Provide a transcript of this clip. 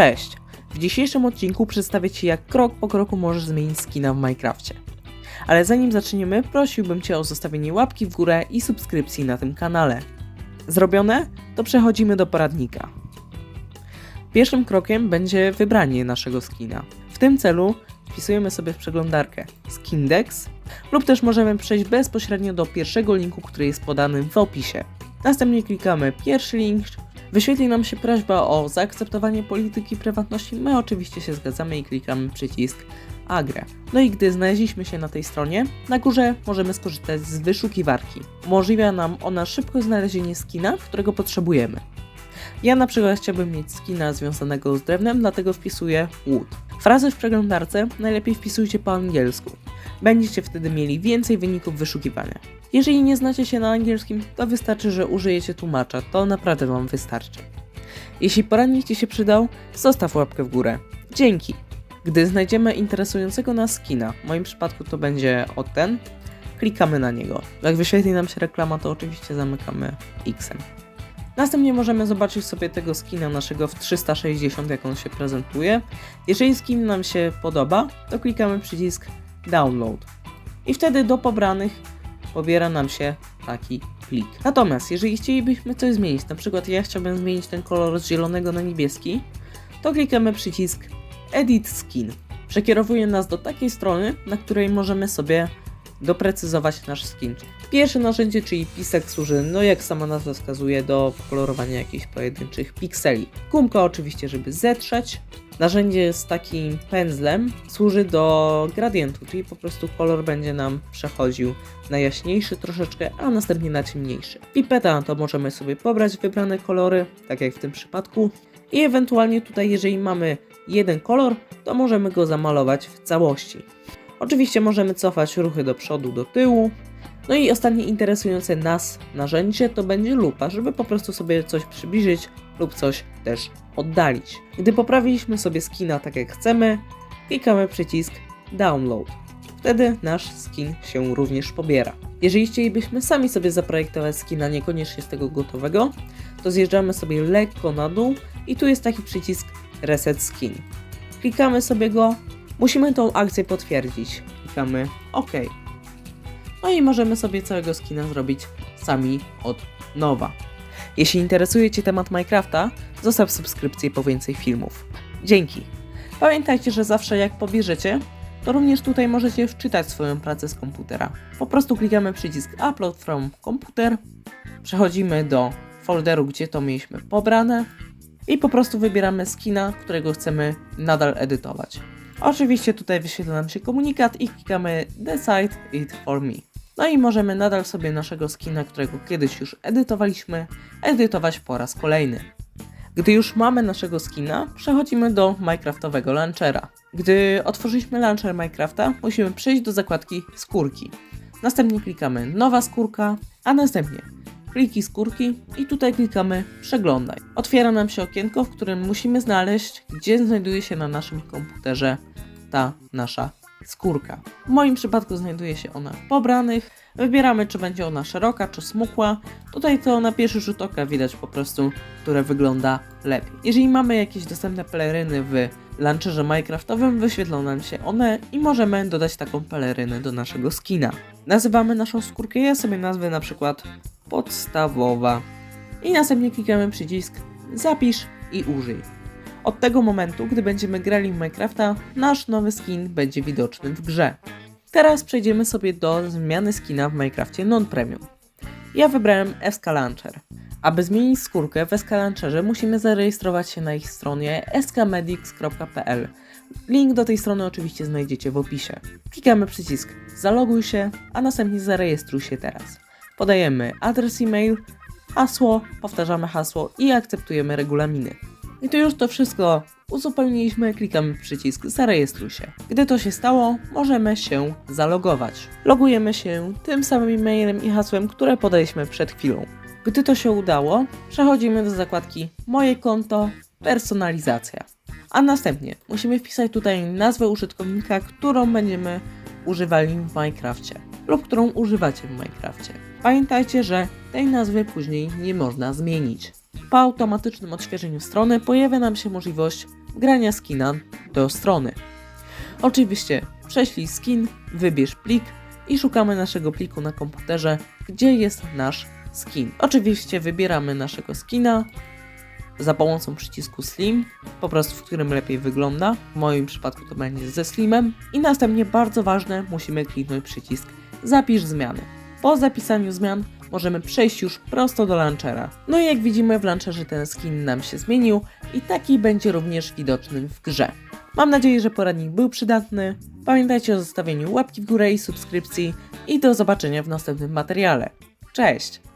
Cześć! W dzisiejszym odcinku przedstawię Ci jak krok po kroku możesz zmienić skina w Minecrafcie. Ale zanim zaczniemy, prosiłbym Cię o zostawienie łapki w górę i subskrypcji na tym kanale. Zrobione? To przechodzimy do poradnika. Pierwszym krokiem będzie wybranie naszego skina. W tym celu wpisujemy sobie w przeglądarkę Skindex lub też możemy przejść bezpośrednio do pierwszego linku, który jest podany w opisie. Następnie klikamy pierwszy link, wyświetli nam się prośba o zaakceptowanie polityki prywatności. My oczywiście się zgadzamy i klikamy przycisk Agrę. No i gdy znaleźliśmy się na tej stronie, na górze możemy skorzystać z wyszukiwarki. Umożliwia nam ona szybko znalezienie skina, którego potrzebujemy. Ja na przykład chciałbym mieć skina związanego z drewnem, dlatego wpisuję wood. Frazy w przeglądarce najlepiej wpisujcie po angielsku. Będziecie wtedy mieli więcej wyników wyszukiwania. Jeżeli nie znacie się na angielskim, to wystarczy, że użyjecie tłumacza, to naprawdę Wam wystarczy. Jeśli poradnik Ci się przydał, zostaw łapkę w górę. Dzięki! Gdy znajdziemy interesującego nas skina, w moim przypadku to będzie o ten, klikamy na niego. Jak wyświetli nam się reklama, to oczywiście zamykamy X-em. Następnie możemy zobaczyć sobie tego skina naszego w 360, jak on się prezentuje. Jeżeli skin nam się podoba, to klikamy przycisk Download. I wtedy do pobranych pobiera nam się taki plik. Natomiast jeżeli chcielibyśmy coś zmienić, na przykład ja chciałbym zmienić ten kolor z zielonego na niebieski, to klikamy przycisk Edit Skin. Przekierowuje nas do takiej strony, na której możemy sobie doprecyzować nasz skin. Pierwsze narzędzie, czyli pisek, służy, no jak sama nazwa wskazuje, do kolorowania jakichś pojedynczych pikseli. Gumka oczywiście, żeby zetrzeć. Narzędzie z takim pędzlem służy do gradientu, czyli po prostu kolor będzie nam przechodził na jaśniejszy troszeczkę, a następnie na ciemniejszy. Pipeta to możemy sobie pobrać wybrane kolory, tak jak w tym przypadku. I ewentualnie tutaj, jeżeli mamy jeden kolor, to możemy go zamalować w całości. Oczywiście możemy cofać ruchy do przodu, do tyłu. No i ostatnie interesujące nas narzędzie to będzie lupa, żeby po prostu sobie coś przybliżyć lub coś też oddalić. Gdy poprawiliśmy sobie skina tak jak chcemy, klikamy przycisk Download. Wtedy nasz skin się również pobiera. Jeżeli chcielibyśmy sami sobie zaprojektować skina, niekoniecznie z tego gotowego, to zjeżdżamy sobie lekko na dół i tu jest taki przycisk Reset Skin. Klikamy sobie go, musimy tą akcję potwierdzić. Klikamy OK. No i możemy sobie całego skina zrobić sami od nowa. Jeśli interesuje Cię temat Minecrafta, zostaw subskrypcję po więcej filmów. Dzięki. Pamiętajcie, że zawsze jak pobierzecie, to również tutaj możecie wczytać swoją pracę z komputera. Po prostu klikamy przycisk Upload from Computer, przechodzimy do folderu, gdzie to mieliśmy pobrane i po prostu wybieramy skina, którego chcemy nadal edytować. Oczywiście tutaj wyświetla nam się komunikat i klikamy Decide it for me. No i możemy nadal sobie naszego skina, którego kiedyś już edytowaliśmy, edytować po raz kolejny. Gdy już mamy naszego skina, przechodzimy do Minecraftowego launchera. Gdy otworzyliśmy launcher Minecrafta, musimy przejść do zakładki skórki. Następnie klikamy nowa skórka, a następnie pliki skórki i tutaj klikamy przeglądaj. Otwiera nam się okienko, w którym musimy znaleźć, gdzie znajduje się na naszym komputerze ta nasza skórka. W moim przypadku znajduje się ona w pobranych. Wybieramy, czy będzie ona szeroka, czy smukła. Tutaj to na pierwszy rzut oka widać po prostu, które wygląda lepiej. Jeżeli mamy jakieś dostępne peleryny w launcherze Minecraftowym, wyświetlą nam się one i możemy dodać taką pelerynę do naszego skina. Nazywamy naszą skórkę, ja sobie nazwę na przykład podstawowa. I następnie klikamy przycisk zapisz i użyj. Od tego momentu, gdy będziemy grali w Minecrafta, nasz nowy skin będzie widoczny w grze. Teraz przejdziemy sobie do zmiany skina w Minecrafcie non-premium. Ja wybrałem SK Launcher. Aby zmienić skórkę w SK Launcherze musimy zarejestrować się na ich stronie skmedix.pl. Link do tej strony oczywiście znajdziecie w opisie. Klikamy przycisk zaloguj się, a następnie zarejestruj się teraz. Podajemy adres e-mail, hasło, powtarzamy hasło i akceptujemy regulaminy. Gdy już to wszystko uzupełniliśmy, klikamy przycisk zarejestruj się. Gdy to się stało, możemy się zalogować. Logujemy się tym samym e-mailem i hasłem, które podaliśmy przed chwilą. Gdy to się udało, przechodzimy do zakładki moje konto, personalizacja. A następnie musimy wpisać tutaj nazwę użytkownika, którą będziemy używali w Minecrafcie lub którą używacie w Minecrafcie. Pamiętajcie, że tej nazwy później nie można zmienić. Po automatycznym odświeżeniu strony pojawia nam się możliwość wgrania skina do strony. Oczywiście prześlij skin, wybierz plik i szukamy naszego pliku na komputerze, gdzie jest nasz skin. Oczywiście wybieramy naszego skina za pomocą przycisku Slim, po prostu w którym lepiej wygląda. W moim przypadku to będzie ze Slimem. I następnie bardzo ważne, musimy kliknąć przycisk Zapisz zmiany. Po zapisaniu zmian możemy przejść już prosto do launchera. No i jak widzimy w launcherze ten skin nam się zmienił i taki będzie również widoczny w grze. Mam nadzieję, że poradnik był przydatny. Pamiętajcie o zostawieniu łapki w górę i subskrypcji i do zobaczenia w następnym materiale. Cześć!